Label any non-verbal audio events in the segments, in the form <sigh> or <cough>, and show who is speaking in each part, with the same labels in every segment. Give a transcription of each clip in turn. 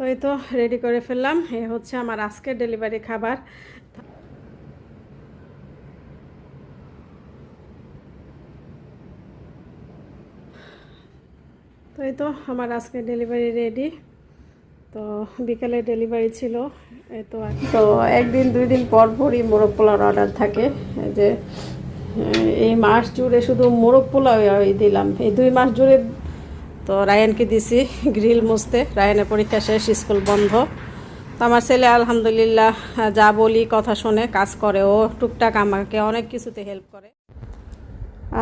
Speaker 1: তো এই তো রেডি করে ফেললাম। এ হচ্ছে আমার আজকের ডেলিভারি খাবার। তো এই তো আমার আজকে ডেলিভারি রেডি তো বিকালে ডেলিভারি ছিল। এই তো তো একদিন, দুই দিন পর পরই মোরগ পোলাওর অর্ডার থাকে। যে, এই মাস জুড়ে শুধু মোরগ পোলাও দিলাম। এই দুই মাস জুড়ে তো রায়ানকে দিছি গ্রিল মুছতে। রায়ানের পরীক্ষা শেষ, স্কুল বন্ধ। তো আমার ছেলে আলহামদুলিল্লাহ যা বলি, কথা শুনে, কাজ করে। ও টুকটাক আমাকে অনেক কিছুতে হেল্প করে।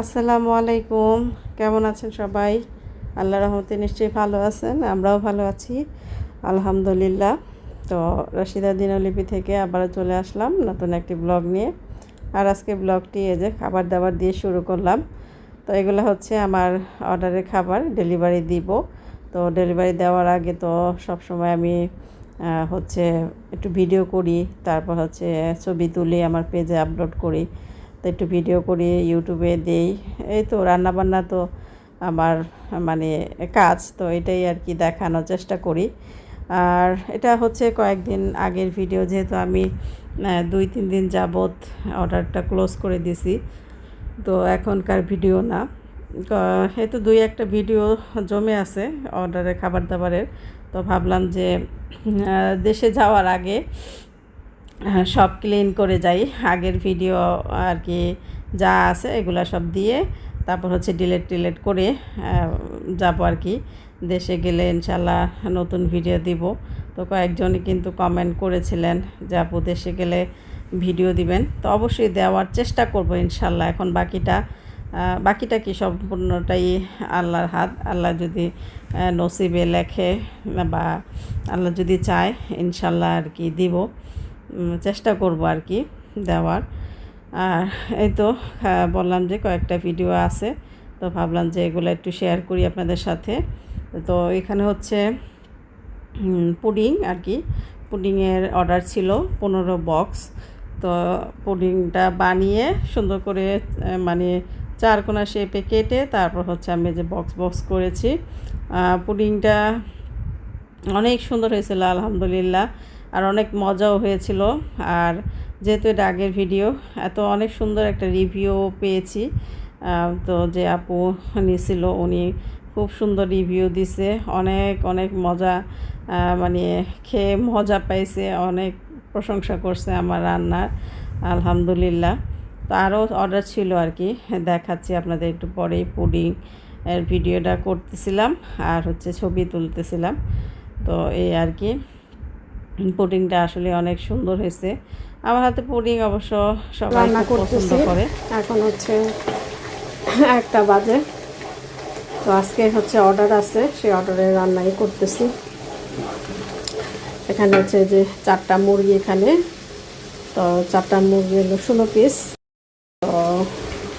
Speaker 1: আসসালামু আলাইকুম। কেমন আছেন সবাই? আল্লাহ রহমতে নিশ্চয়ই ভালো আছেন, আমরাও ভালো আছি, আলহামদুলিল্লাহ। তো রশিদা দিনলিপি থেকে আবার চলে আসলাম নতুন একটি ব্লগ নিয়ে। আর আজকে ব্লগটি এই যে খাবার দাবার দিয়ে শুরু করলাম। তো এগুলো হচ্ছে আমার অর্ডারের খাবার, ডেলিভারি দিব। তো ডেলিভারি দেওয়ার আগে তো সব সময় আমি হচ্ছে একটু ভিডিও করি, তারপর হচ্ছে ছবি তুলি, আমার পেজে আপলোড করি। তো একটু ভিডিও করি, ইউটিউবে দেই। এই তো রান্নাবান্না তো আমার মানে কাজ, তো এটাই আর কি দেখানোর চেষ্টা করি। আর এটা হচ্ছে কয়েকদিন আগের ভিডিও, যেহেতু আমি দুই, তিন দিন যাবত অর্ডারটা ক্লোজ করে দিছি। তো এখনকার ভিডিও না। এই তো দুই একটা ভিডিও জমে আছে অর্ডারের খাবার দাবারের তো ভাবলাম যে দেশে যাওয়ার আগে সব ক্লিন করে যাই। আগের ভিডিও আর কি যা আছে এগুলো সব দিয়ে তারপর হচ্ছে ডিলেট টিলেট করে যাব আর কি। দেশে গেলে ইনশাল্লাহ নতুন ভিডিও দিব। তো কয়েকজনই কিন্তু কমেন্ট করেছিলেন যে, আপু, দেশে গেলে ভিডিও দিবেন, তো অবশ্যই দেওয়ার চেষ্টা করব ইনশাল্লাহ। এখন বাকিটা বাকিটা কি সম্পূর্ণটাই আল্লাহর হাত। আল্লাহ যদি নসিবে লেখে বা আল্লাহ যদি চায়, ইনশাল্লাহ আর কি দিব। চেষ্টা করব আর কি দেওয়ার। আর এই তো বললাম যে কয়েকটা ভিডিও আছে, তো ভাবলাম যে এগুলো একটু শেয়ার করি আপনাদের সাথে। তো এখানে হচ্ছে পুডিং আর কি। পুডিংয়ের অর্ডার ছিল পনেরো বক্স তো পুডিংটা বানিয়ে সুন্দর করে মানে চারকোনা শেপে কেটে তারপর হচ্ছে আমি যে বক্স বক্স করেছি। পুডিংটা অনেক সুন্দর হয়েছিল, আলহামদুলিল্লাহ। আর অনেক মজাও হয়েছিল। আর যেহেতু এটা আগের ভিডিও এত অনেক সুন্দর একটা রিভিউ পেয়েছি। তো যে আপু নিয়েছিল উনি খুব সুন্দর রিভিউ দিছে। অনেক অনেক মজা মানে খেয়ে মজা পাইছে, অনেক প্রশংসা করছে আমার রান্নার আলহামদুলিল্লাহ। তো আরও অর্ডার ছিল আর কি দেখাচ্ছি আপনাদের একটু পরেই পুডিং এর ভিডিওটা করতেছিলাম আর হচ্ছে ছবি তুলতেছিলাম। তো এই আর কি পুডিংটা আসলে অনেক সুন্দর হয়েছে। আমার হাতে পুডিং অবশ্য সবাই পছন্দ করে।
Speaker 2: এখন হচ্ছে একটা বাজে। তো আজকে হচ্ছে অর্ডার আছে সেই অর্ডারে রান্নাই করতেছি। এখানে হচ্ছে যে চারটা মুরগি এখানে। তো চারটা মুরগি হলো ষোলো পিস তো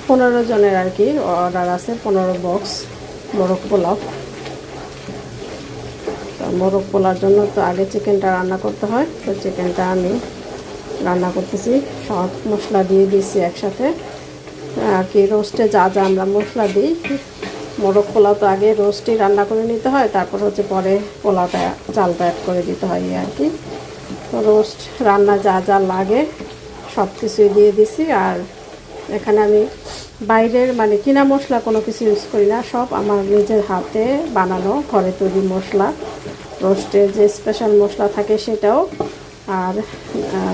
Speaker 2: পনেরো জনের আর কি অর্ডার আছে, পনেরো বক্স মোরগ পোলাও। তো মোরগ পোলার জন্য তো আগে চিকেনটা রান্না করতে হয়। তো চিকেনটা আমি রান্না করতেছি। সব মশলা দিয়ে দিয়েছি একসাথে। আর কি রোস্টে যা যা আমরা মশলা দিই মোরগ পোলাও তো আগে রোস্টই রান্না করে নিতে হয়, তারপর হচ্ছে পরে পোলাওটা, চালটা অ্যাড করে দিতে হয় আর কি। তো রোস্ট, রান্না যা যা লাগে সব কিছুই দিয়ে দিছি আর এখানে আমি বাইরের মানে কিনা মশলা কোনো কিছু ইউজ করি না, সব আমার নিজের হাতে বানানো, ঘরে তৈরি মশলা। রোস্টের যে স্পেশাল মশলা থাকে সেটাও আর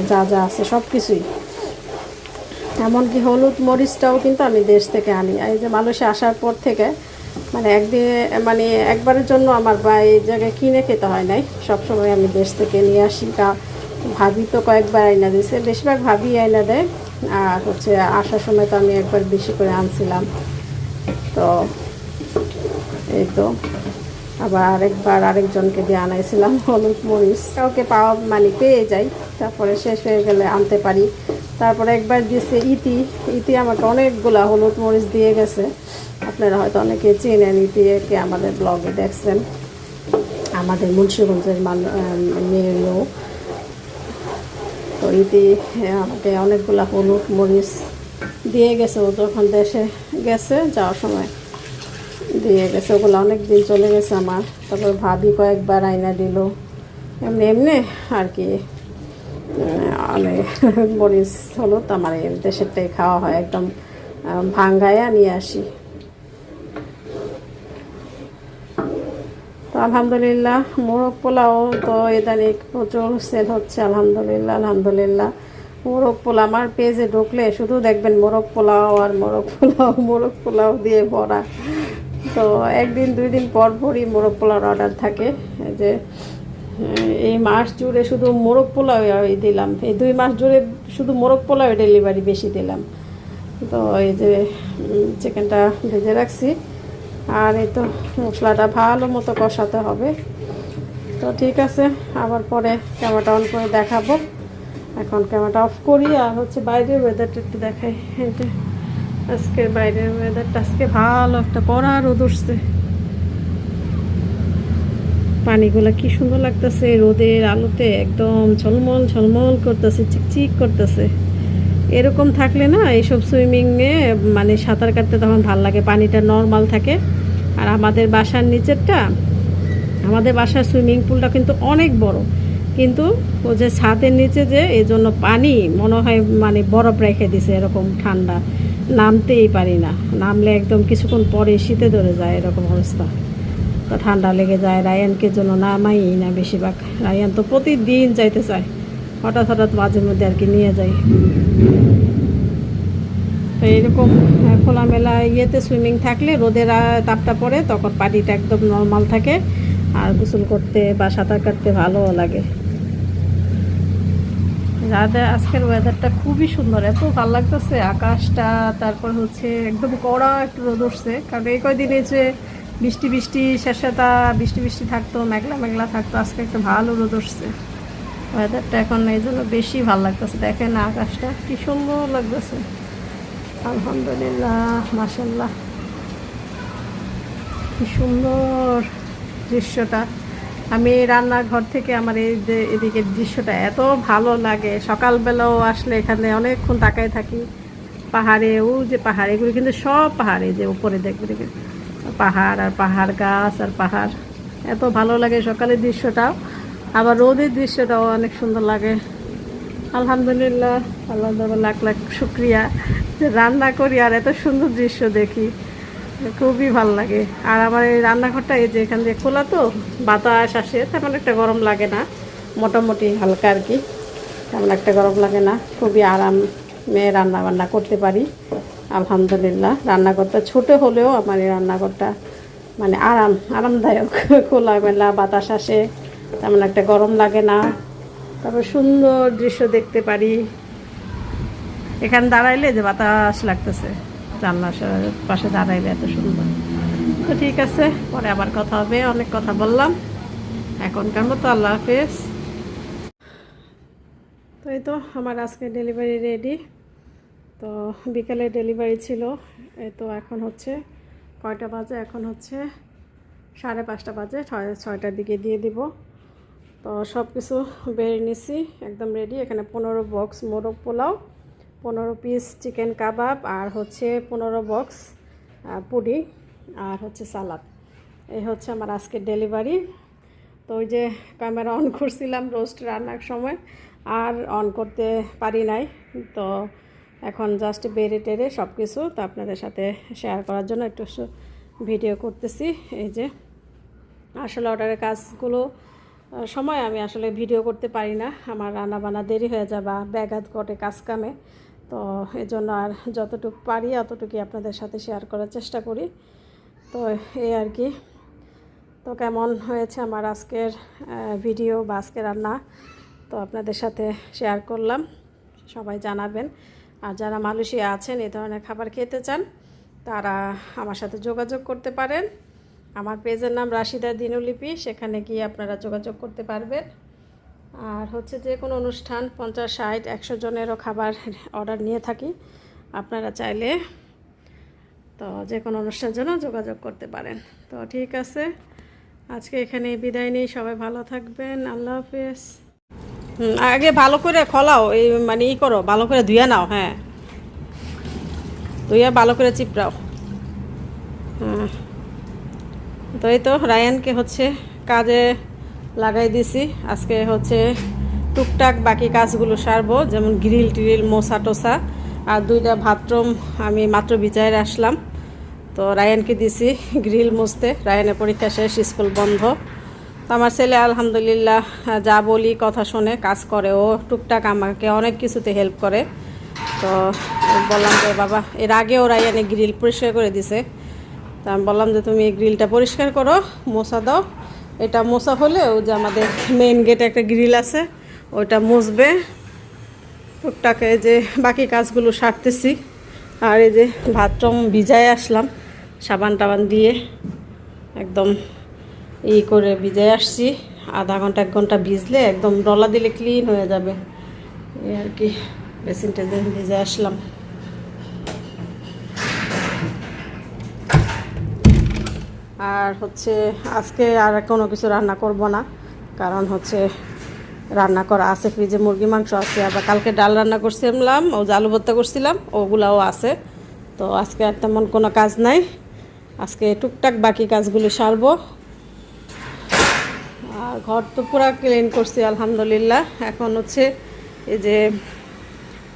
Speaker 2: যা যা আছে সব কিছুই। এমনকি হলুদ মরিচটাও কিন্তু আমি দেশ থেকে আনি। এই যে মালয়েশিয়া আসার পর থেকে মানে একদিন মানে একবারের জন্য আমার বা এই জায়গায় কিনে খেতে হয় নাই। সবসময় আমি দেশ থেকে নিয়ে আসি তা ভাবি তো কয়েকবার আইনা দিয়েছে বেশিরভাগ ভাবি আইনা দেয়। আর হচ্ছে আসার সময় তো আমি একবার বেশি করে আনছিলাম। তো এই তো, আবার আরেকবার আরেকজনকে দিয়ে আনাইছিলাম, হলুদ মরিচ। কাউকে পাওয়া মানে পেয়ে যাই, তারপরে শেষ হয়ে গেলে আনতে পারি। তারপরে একবার দিয়েছে ইতি ইতি আমাকে অনেকগুলা হলুদ মরিচ দিয়ে গেছে। আপনারা হয়তো অনেকে চেনেন ইতিকে আমাদের ব্লগে দেখছেন। আমাদের মুন্সিগঞ্জের মান মেয়ে লোক। তো ইতি আমাকে অনেকগুলা হলুদ মরিচ দিয়ে গেছে ও যখন দেশে গেছে, যাওয়ার সময় দিয়ে গেছে। ওগুলো অনেক দিন চলে গেছে আমার। তারপর ভাবি কয়েকবার আয়না দিল। এমনি এমনি আর কি আমি মরিচ, হলুদ আমার দেশেরটাই খাওয়া হয়। একদম ভাঙ্গায়া নিয়ে আসি। তো আলহামদুলিল্লাহ, মোরগ পোলাও তো ইদানিক প্রচুর সেল হচ্ছে, আলহামদুলিল্লাহ আলহামদুলিল্লাহ। মোরগ পোলাও, আমার পেজে ঢুকলে শুধু দেখবেন মোরগ পোলাও আর মোরগ পোলাও <laughs> মোরগ পোলাও দিয়ে ভরা। তো একদিন, দুই দিন পর পরই মোরগ পোলাওর অর্ডার থাকে। যে এই মাস জুড়ে শুধু মোরগ পোলাও দিলাম। এই দুই মাস জুড়ে শুধু মোরগ পোলাও ডেলিভারি বেশি দিলাম। তো এই যে চিকেনটা ভেজে রাখছি। আর এই তো মশলাটা ভালো মতো কষাতে হবে। তো ঠিক আছে, আবার পরে ক্যামেরাটা অন করে দেখাবো। এখন ক্যামেরাটা অফ করি, আর হচ্ছে বাইরের ওয়েদারটা একটু দেখাই। আজকের বাইরের ওয়েদারটা আজকে ভালো একটা পড়া রোদ উঠছে। পানিগুলো কি সুন্দর লাগতেছে, রোদের আলোতে একদম ঝলমল ঝলমল করতেছে, চিকচিক করতেছে। এরকম থাকলে না, এইসব সুইমিংয়ে মানে সাঁতার কাটতে তখন ভালো লাগে, পানিটা নর্মাল থাকে। আর আমাদের বাসার নিচেরটা, আমাদের বাসার সুইমিং পুলটা কিন্তু অনেক বড়। কিন্তু ও যে ছাদের নিচে যে, এই জন্য পানি মনে হয় মানে বরফ রেখে দিছে এরকম ঠান্ডা। নামতেই পারি না। নামলে একদম কিছুক্ষণ পরে শীতে ধরে যায় এরকম অবস্থা। তো ঠান্ডা লেগে যায়। রায়ানকে জন্য নামাই না বেশিরভাগ। রায়ান তো প্রতিদিন যাইতে চায়। হঠাৎ হঠাৎ মাঝে মধ্যে আর কি নিয়ে যাই। তো এরকম খোলামেলা ইয়েতে সুইমিং থাকলে রোদের তাপটা পড়ে, তখন পানিটা একদম নর্মাল থাকে, আর গোসল করতে বা সাঁতার কাটতে ভালোও লাগে। রাতে আজকের ওয়েদারটা খুবই সুন্দর, এত ভালো লাগতেছে, আকাশটা, তারপর হচ্ছে একদম কড়া একটু রোদ উঠছে, কারণ এই কয়দিনে যে বৃষ্টি বৃষ্টি শেষেটা বৃষ্টি বৃষ্টি থাকতো, মেঘলা মেঘলা থাকতো, আজকে একটু ভালো রোদ উঠছে। ওয়েদারটা এখন এই জন্য বেশি ভালো লাগতেছে। দেখেন আকাশটা কি সুন্দর লাগতেছে। আলহামদুলিল্লাহ মাসাল্লাহ কি সুন্দর দৃশ্যটা। আমি রান্নাঘর থেকে আমার এই যে এদিকের দৃশ্যটা এত ভালো লাগে। সকালবেলাও আসলে এখানে অনেকক্ষণ তাকায় থাকি। পাহাড়ে ও যে পাহাড়, এগুলো কিন্তু সব পাহাড়ে যে উপরে দেখবে। পাহাড় আর পাহাড়, গাছ আর পাহাড়। এত ভালো লাগে সকালের দৃশ্যটাও। আবার রোদের দৃশ্যটাও অনেক সুন্দর লাগে। আলহামদুলিল্লাহ, আল্লাহ লাখ লাখ শুক্রিয়া যে রান্না করি আর এত সুন্দর দৃশ্য দেখি, খুবই ভালো লাগে। আর আমার এই রান্নাঘরটা এই যে এখান দিয়ে খোলা তো, বাতাস আসে, তেমন একটা গরম লাগে না, মোটামুটি হালকা আর কি, তেমন একটা গরম লাগে না, খুবই আরামে রান্না বান্না করতে পারি, আলহামদুলিল্লাহ। রান্নাঘরটা ছোট হলেও আমার এই রান্নাঘরটা মানে আরাম, আরামদায়ক, খোলামেলা বাতাস আসে তেমন একটা গরম লাগে না। তারপর সুন্দর দৃশ্য দেখতে পারি। এখানে দাঁড়াইলে যে বাতাস লাগতেছে, জানলার পাশে দাঁড়াইলে এত সুন্দর। তো ঠিক আছে, পরে আবার কথা হবে, অনেক কথা বললাম। এখনকার মতো আল্লাহ হাফেজ। তো এই তো আমার আজকে ডেলিভারি রেডি। তো বিকালে ডেলিভারি ছিল, এই তো এখন হচ্ছে কয়টা বাজে? এখন হচ্ছে সাড়ে পাঁচটা বাজে, ছয় ছয়টার দিকে দিয়ে দিব। তো সব কিছু বেড়ে নিছি, একদম রেডি এখানে পনেরো বক্স মোরগ পোলাও, পনেরো পিস চিকেন কাবাব আর হচ্ছে পনেরো বক্স পুডিং আর হচ্ছে সালাদ এই হচ্ছে আমার আজকের ডেলিভারি তো ওই যে ক্যামেরা অন করছিলাম রোস্ট রান্নার সময়, আর অন করতে পারি নাই। তো এখন জাস্ট বেড়ে টেরে সব কিছু তো আপনাদের সাথে শেয়ার করার জন্য একটু ভিডিও করতেছি। এই যে আসলে অর্ডারের কাজগুলো সময় আমি আসলে ভিডিও করতে পারি না। আমার রান্না বান্না দেরি হয়ে যায় বা ব্যাঘাত ঘটে কাজ কামে। তো এই জন্য আর যতটুকু পারি অতটুকুই আপনাদের সাথে শেয়ার করার চেষ্টা করি। তো এই আর কি। তো কেমন হয়েছে আমার আজকের ভিডিও বা আজকের রান্না? তো আপনাদের সাথে শেয়ার করলাম। সবাই জানাবেন। আর যারা মালয়েশিয়া আছেন, এই ধরনের খাবার খেতে চান, তারা আমার সাথে যোগাযোগ করতে পারেন। আমার পেজের নাম রাশিদা দিনুলিপি, সেখানে গিয়ে আপনারা যোগাযোগ করতে পারবেন। আর হচ্ছে যে কোনো অনুষ্ঠান, পঞ্চাশ, ষাট, একশো জনেরও খাবার অর্ডার নিয়ে থাকি। আপনারা চাইলে তো যে কোনো অনুষ্ঠানের জন্য যোগাযোগ করতে পারেন। তো ঠিক আছে, আজকে এখানে বিদায় নেই। সবাই ভালো থাকবেন। আল্লাহ হাফেজ। আগে ভালো করে খোলাও, এই মানে ই করো, ভালো করে ধুয়ে নাও হ্যাঁ। ধুয়ে ভালো করে চিপড়াও। হ্যাঁ তো এই তো রায়ানকে হচ্ছে কাজে লাগাই দিছি। আজকে হচ্ছে টুকটাক বাকি কাজগুলো সারবো, যেমন গ্রিল টিরিল মোসা টোসা আর দুইটা বাথরুম আমি মাত্র বিচারে আসলাম। তো রায়ানকে দিছি গ্রিল মুছতে। রায়ানের পরীক্ষা শেষ, স্কুল বন্ধ। তো আমার ছেলে আলহামদুলিল্লাহ যা বলি, কথা শোনে, কাজ করে। ও টুকটাক আমাকে অনেক কিছুতে হেল্প করে। তো বললাম যে, বাবা, এর আগেও ওরা এনে গ্রিল পরিষ্কার করে দিছে। তা আমি বললাম যে তুমি এই গ্রিলটা পরিষ্কার করো, মোছা দাও। এটা মোছা হলে ও যে আমাদের মেন গেটে একটা গ্রিল আছে ওইটা মুছবে। টুকটাকে যে বাকি কাজগুলো সারতেছি। আর এই যে ভাতরম ভিজায় আসলাম সাবান টাবান দিয়ে একদম ই করে ভিজায় আসছি। আধা ঘণ্টা, এক ঘণ্টা ভিজলে একদম ডলা দিলে ক্লিন হয়ে যাবে। এই আর কি বেসিনটা ভিজে আসলাম। আর হচ্ছে আজকে আর কোনো কিছু রান্না করব না। কারণ হচ্ছে রান্না করা আছে, ফ্রিজে মুরগি মাংস আছে, আবার কালকে ডাল রান্না করছিলাম, ও যে আলু ভর্তা করছিলাম, ওগুলাও আছে। তো আজকে আর তেমন কোনো কাজ নাই। আজকে টুকটাক বাকি কাজগুলি সারবো। আর ঘর তো পুরো ক্লিন করছি, আলহামদুলিল্লাহ। এখন হচ্ছে এই যে,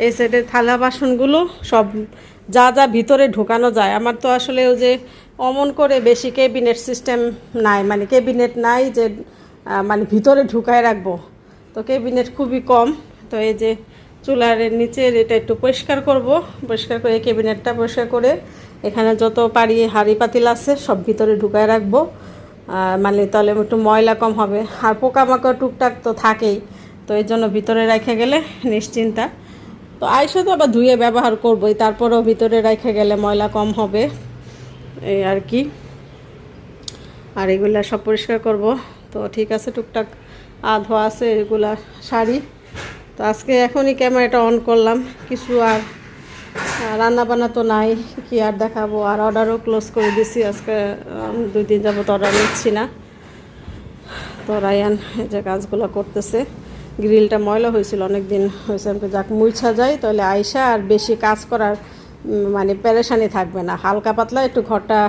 Speaker 2: এই সাইডে থালা বাসনগুলো সব যা যা ভিতরে ঢোকানো যায়। আমার তো আসলে ওই যে অমন করে বেশি ক্যাবিনেট সিস্টেম নাই। মানে ক্যাবিনেট নাই যে মানে ভিতরে ঢুকায় রাখব। তো ক্যাবিনেট খুবই কম। তো এই যে চুলার নিচের এটা একটু পরিষ্কার করব। পরিষ্কার করে ক্যাবিনেটটা পরিষ্কার করে এখানে যত পারি হাঁড়ি পাতিল আছে সব ভিতরে ঢুকায় রাখব। মানে তাহলে একটু ময়লা কম হবে। আর পোকামাকড় টুকটাক তো থাকেই। তো এই জন্য ভিতরে রেখে গেলে নিশ্চিন্তা। তো আইসা তো আবার ধুয়ে ব্যবহার করবোই, তারপরেও ভিতরে রেখে গেলে ময়লা কম হবে। এই আর কি। আর এগুলা সব পরিষ্কার করব। তো ঠিক আছে, টুকটাক আধোয়া আছে এগুলা শাড়ি। তো আজকে এখনই ক্যামেরাটা অন করলাম। কিছু আর রান্না বান্না তো নাই, কি আর দেখাবো? আর অর্ডারও ক্লোজ করে দিছি আজকে দুই দিন যাব তো অর্ডার নিচ্ছি না। তো রায়ান এই যে কাজগুলো করতেছে। গ্রিলটা ময়লা হয়েছিল অনেক দিন হয়েছে আমাকে যাক, মুইছা যায় তাহলে আইসা, আর বেশি কাজ করার মানে পেরেশানি থাকবে না। হালকা পাতলা, একটু ঘরটা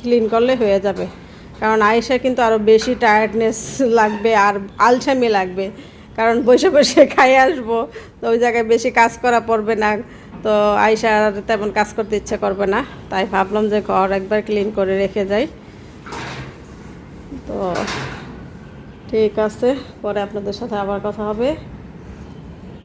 Speaker 2: ক্লিন করলে হয়ে যাবে। কারণ আয়েশা কিন্তু আরও বেশি টায়ার্ডনেস লাগবে আর আলসামি লাগবে। কারণ বসে বসে <laughs> খাই আসব, তো ওই জায়গায় বেশি কাজ করা পড়বে না। তো আয়েশা আর তেমন কাজ করতে ইচ্ছে করবে না। তাই ভাবলাম যে ঘর একবার ক্লিন করে রেখে যাই। তো ঠিক আছে পরে আপনাদের সাথে আবার কথা হবে।